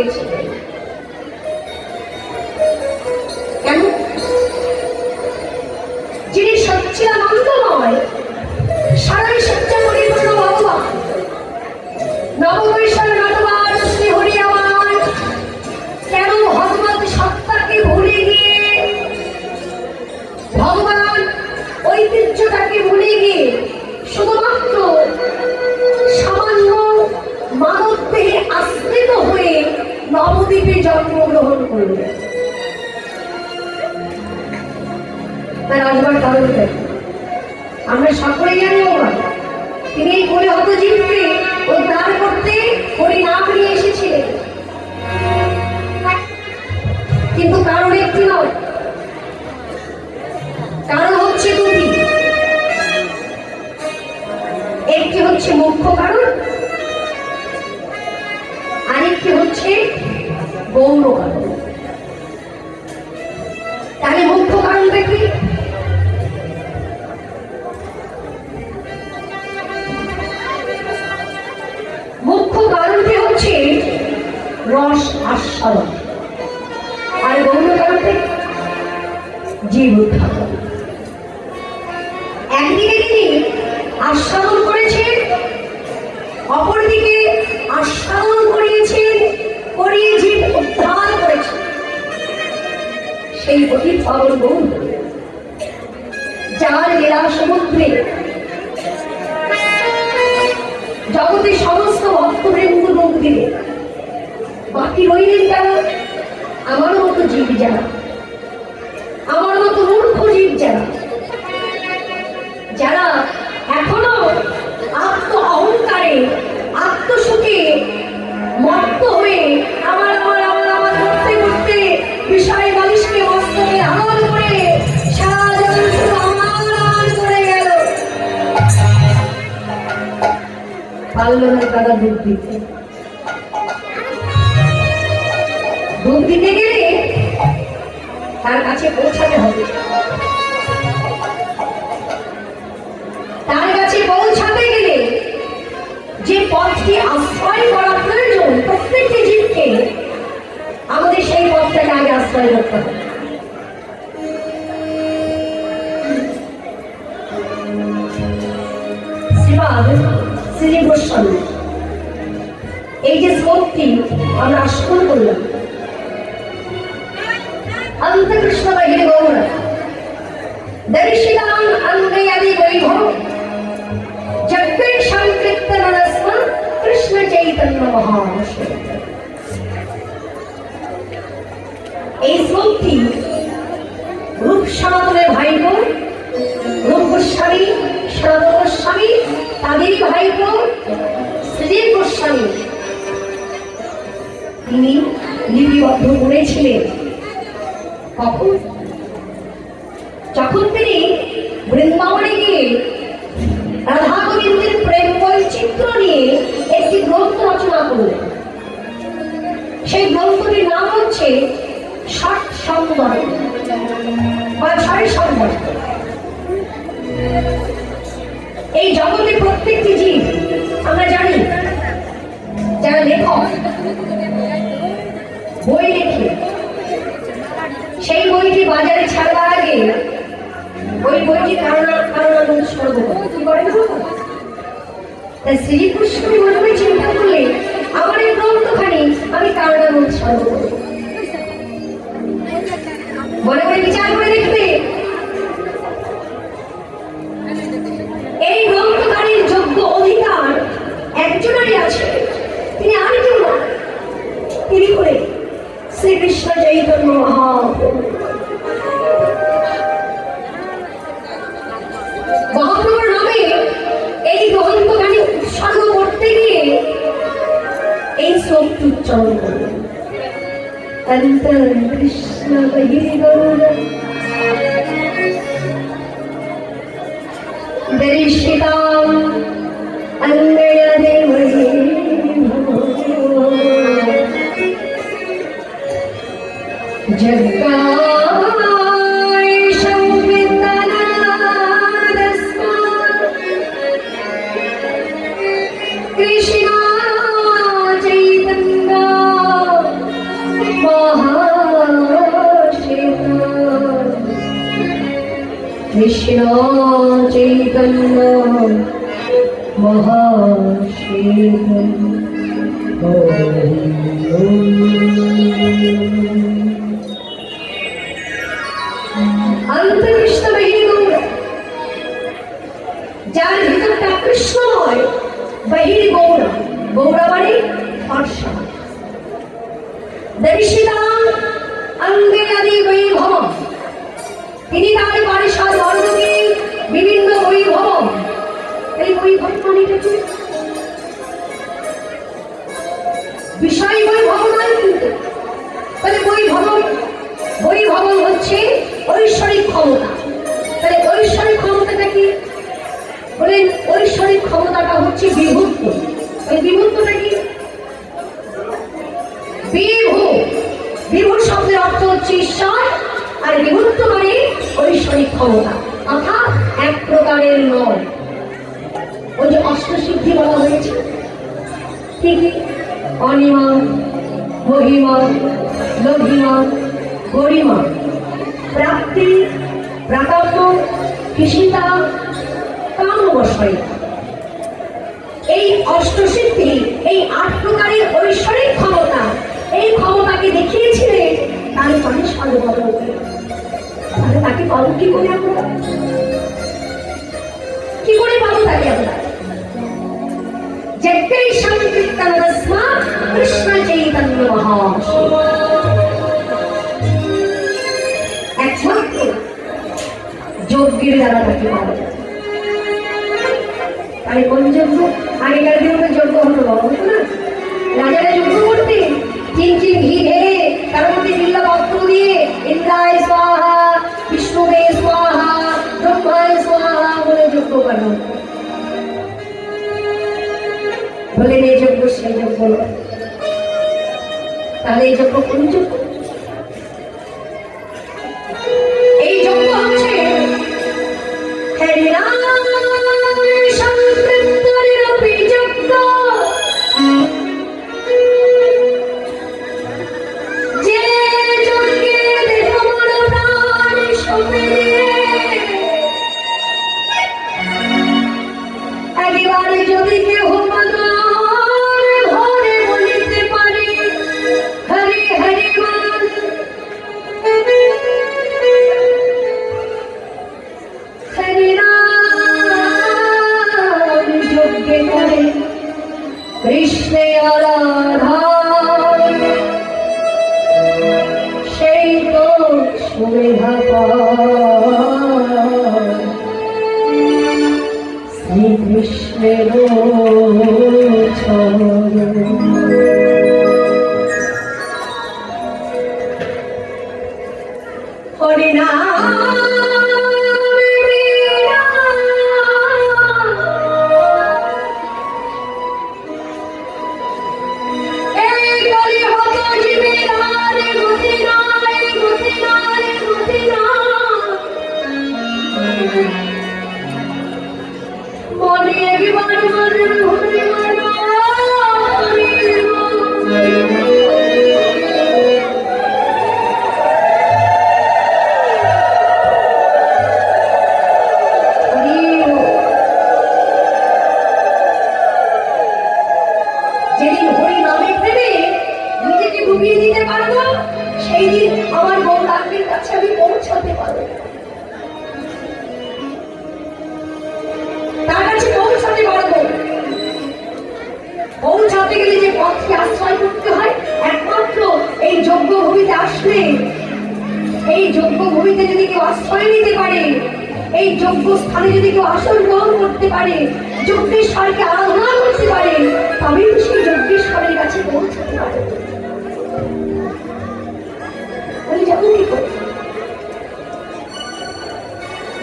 হয়েছিলেন কেন? যিনি সচ্চিদানন্দময়, সারাই সচ্চা পরিপূর্ণ ভগবান। নববৈশ্বর নটবার শ্রী হরি আমার, কেন ভগবত সত্তাকে ভুলে গিয়ে? ভগবান ঐতিহ্যটাকে ভুলে গিয়ে শুধুমাত্র সামান্য মানব দেহে আশ্রিত হয়ে নবদ্বীপে জন্মগ্রহণ করলেন তার আসবার কারণ আমরা সকলেই জানি ওরা তিনি এই বলে হত জীবকে উদ্ধার করতে হরি নাম নিয়ে এসেছিলেন। কিন্তু কারণ একটি নয়। কারণ হচ্ছে দুটি। একটি হচ্ছে মুখ্য কারণ গৌর কারণ তাহলে মুখ্য কারণটা কি? সমুদ্রে। জগতের সমস্ত ভক্তবৃন্দ মুখ বাকি রইলেন যারা, আমার মতো জীব যারা। আমার মতো মূর্খ জীব যারা। যারা এখনও আত্ম অহংকারে আত্মসুখে মত্ত হয়ে পারল না তারা দুধ দিতে। দুধ দিতে গেলে তার কাছে পৌঁছাতে হবে। তার কাছে পৌঁছাতে গেলে যে পথটি আশ্রয় করা প্রয়োজন প্রত্যেকটি জীবকে, আমাদের সেই পথটাকে আগে আশ্রয় করতে হবে। শ্রীবাদ শ্রী গোস্বামী এই যে শ্লোকটি আমরা আস্মরণ করলাম। অন্তকৃষ্ণ বাহিরে গৌর দর্শিতাম অঙ্গয়াদি বৈভব। জগৎ সংকৃত মনস্ম কৃষ্ণ চৈতন্য মহাশয় এই শ্লোকটি রূপ সনাতনের ভাইপো, রূপ গোস্বামী, সনাতন গোস্বামী তাদেরই ভাইপো শ্রীদেব গোস্বামী। তিনি লিপিবদ্ধ করেছিলেন। কখন? যখন তিনি বৃন্দাবনে গিয়ে রাধা গোবিন্দের প্রেম বৈচিত্র্য নিয়ে একটি গ্রন্থ রচনা করলেন। সেই গ্রন্থটির নাম হচ্ছে ষট সম্বল বা ছয় সম্বল এই জগতে প্রত্যেকটি জীব, আমরা জানি, যারা লেখক, বই লেখে। সেই বইটি বাজারে ছাড়বার আগে ওই বইটি কারণা কারণা অনুসর্গ করে কি করে না তাই মনে চিন্তা করলে আমার এই গ্রন্থখানি আমি কারণা অনুসর্গ করব মনে মনে বিচার করে দেখবে कृष्णी दरिष्टिता अङ्गय देव जग्गा কৃষ্ণ চৈতন্য অন্তর্কৃষ্ণ বাহিনী গৌর যার ভিতরটা কৃষ্ণময় বাহির গৌর গৌরা মানে ফর্সা দর্শিতাম অঙ্গে আদি বৈভব বৈভব বৈভব হচ্ছে ঐশ্বরিক ক্ষমতা। ঐশ্বরিক ক্ষমতাটা কি? বলেন, ঐশ্বরিক ক্ষমতাটা হচ্ছে বিভক্ত। ওই বিভক্তটা কি? বিভু। বিভু শব্দের অর্থ হচ্ছে ঈশ্বর, আর বিভক্ত মানে ঐশ্বরিক ক্ষমতা। অর্থাৎ এক প্রকারের নয়। ওই যে অষ্টসিদ্ধি বলা হয়েছে কি কি অনিমা, মহিমা লঘিমা গরিমা। প্রাপ্তি প্রাকাম্য কৃষিতা কামবশয় এই অষ্টসিদ্ধি, এই আট প্রকারের ঐশ্বরিক ক্ষমতা, এই ক্ষমতাকে দেখিয়েছিলেন তার মানে তাহলে তাকে পাবো কি করে আমরা? কি করে পাবো তাকে আমরা? চৈতন্য মহাশয় একমাত্র যজ্ঞের দ্বারা তাকে পাওয়া যায় তাই কোন যজ্ঞ আগেকার দিনে তো যজ্ঞ হতো বাবা হতো না রাজারা যজ্ঞ করতে চিন চিন ঘি ঢেলে তার মধ্যে বিল্লা পত্র দিয়ে ইন্দ্রায় স্বাহা বিষ্ণুবে স্বাহা ব্রহ্মায় স্বাহা বলে যজ্ঞ করা হতো। বলেন এই যজ্ঞ সেই যজ্ঞ নয়। তাহলে এই যজ্ঞ কোন গেলে যে পথকে আশ্রয় করতে হয়। একমাত্র এই যজ্ঞ ভূমিতে আসলে। এই যজ্ঞ ভূমিতে যদি কেউ আশ্রয় নিতে পারে, এই যজ্ঞ স্থানে যদি কেউ আসন গ্রহণ করতে পারে, যজ্ঞেশ্বরকে আরাধনা করতে পারে, তবেই সেই যজ্ঞেশ্বরের কাছে পৌঁছাতে পারে।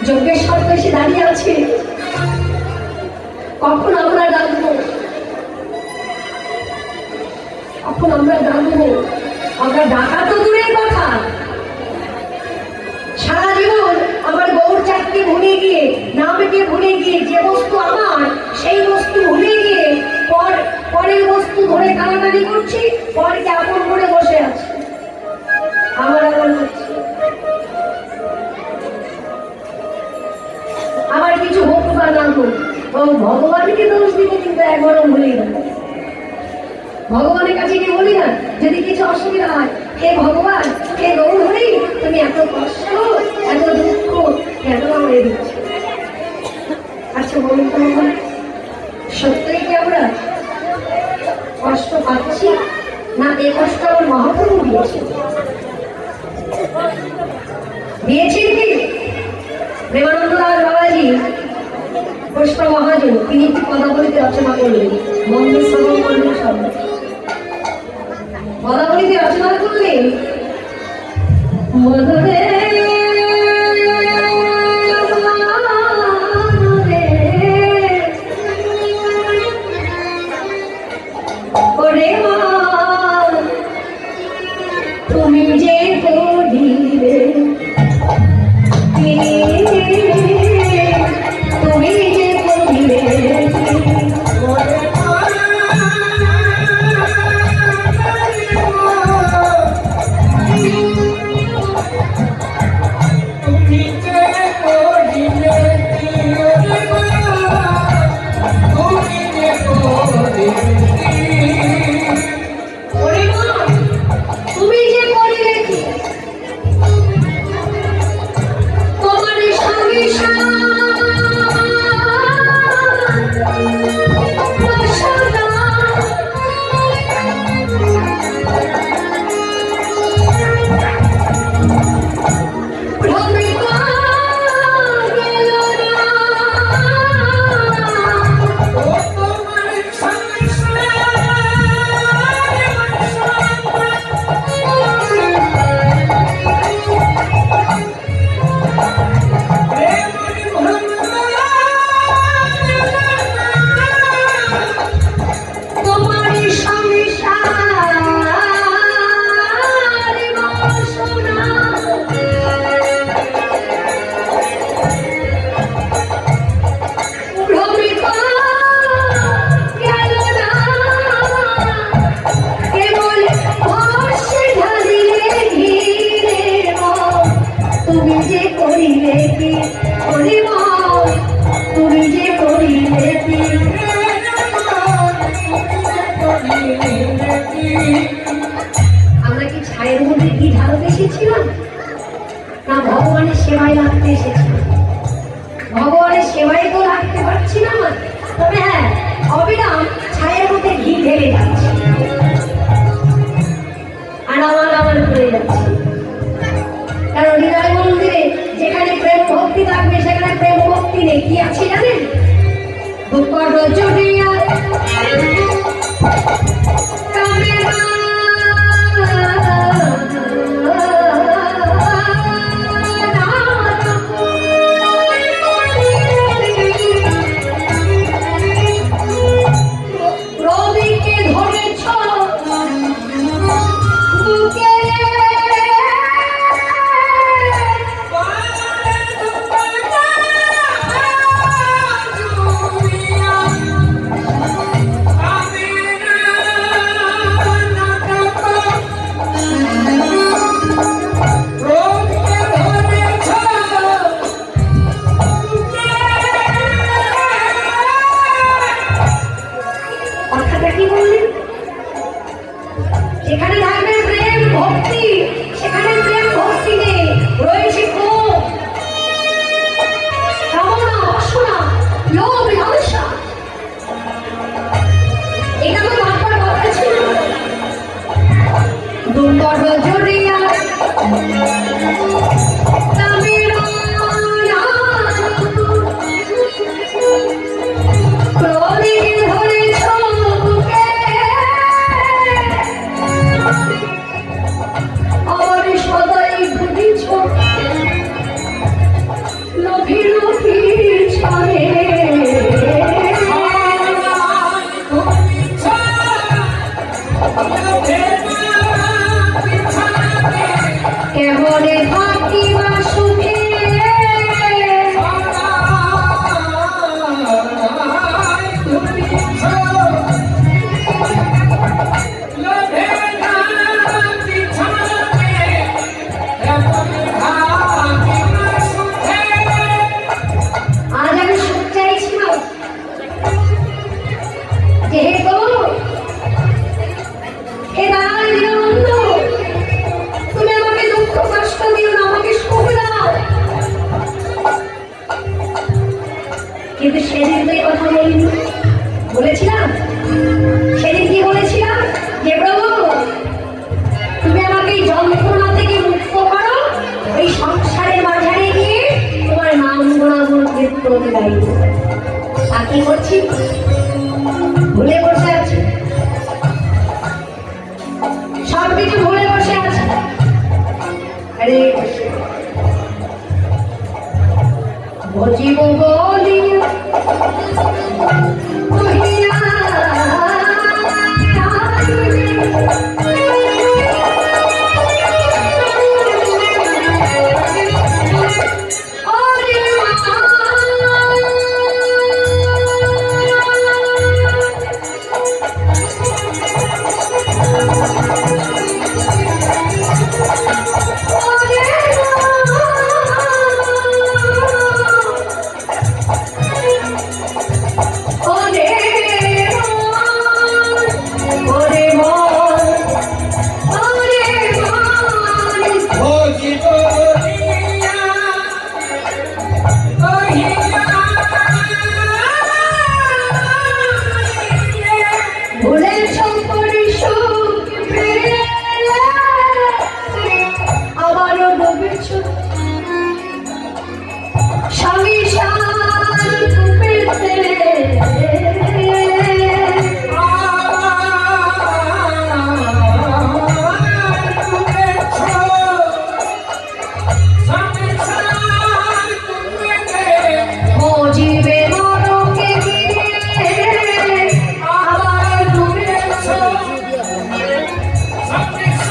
যজ্ঞেশ্বর তো এসে দাঁড়িয়ে আছে। কখন আমরা ডাকবো কখন আমরা ডাকবো আমরা ডাকা তো দূরের কথা। সারা জীবন আমার গৌর চাকরি ভুলে গিয়ে নামকে ভুলে গিয়ে যে বস্তু আমার, সেই বস্তু ভুলে গিয়ে পর, পরের বস্তু ধরে টানাটানি করছি পরকে আপন করে বসে আছি। আমার আমার আমার কিছু হোক বা না হোক ভগবানকে দোষ দিতে কিন্তু একবারও ভুলি না ভগবানের কাছে গিয়ে বলি না, যদি কিছু অসুবিধা হয়, হে ভগবান, হে গৌরী তুমি এত কষ্ট, এত দুঃখ, কেন আমায় দিচ্ছ? আচ্ছা বলুন তো সত্যই কি আমরা কষ্ট পাচ্ছি? না, এ কষ্ট আমার মহাপ্রভু দিয়েছে দিয়েছেন কি? প্রেমানন্দ দাস বাবাজি পুষ্প মহাজন তিনি একটি পদাবলিতে রচনা করলেন। মন্দির শ্রবণ করলেন সব পদাবলিতে রচনা করলেন মধুরে তুমি যে করিলে তবে হ্যাঁ অবিরাম ছায়ের মধ্যে ঘি ঢেলে যাচ্ছে। আর আমার আমার করে যাচ্ছে। কারণ হৃদয় মন্দিরে যেখানে প্রেম ভক্তি থাকবে, সেখানে প্রেম ভক্তি নেই। কি আছে জানেন? দুঃখ রচনিয়া রবিকে কেমনে কিন্তু সেদিন তো কথা বলিনি বলেছিলাম? সেদিন কি বলেছিলাম? যে প্রভু, তুমি আমাকে এই যন্ত্রণা থেকে মুক্ত করো। এই সংসারের মাঝারে গিয়ে তোমার নাম গোনাগুণ কীর্তন গাইব আর কি করছি? ভুলে বসে আছি। সব কিছু ভুলে বসে আছে। আরে ভজিব Hallelujah.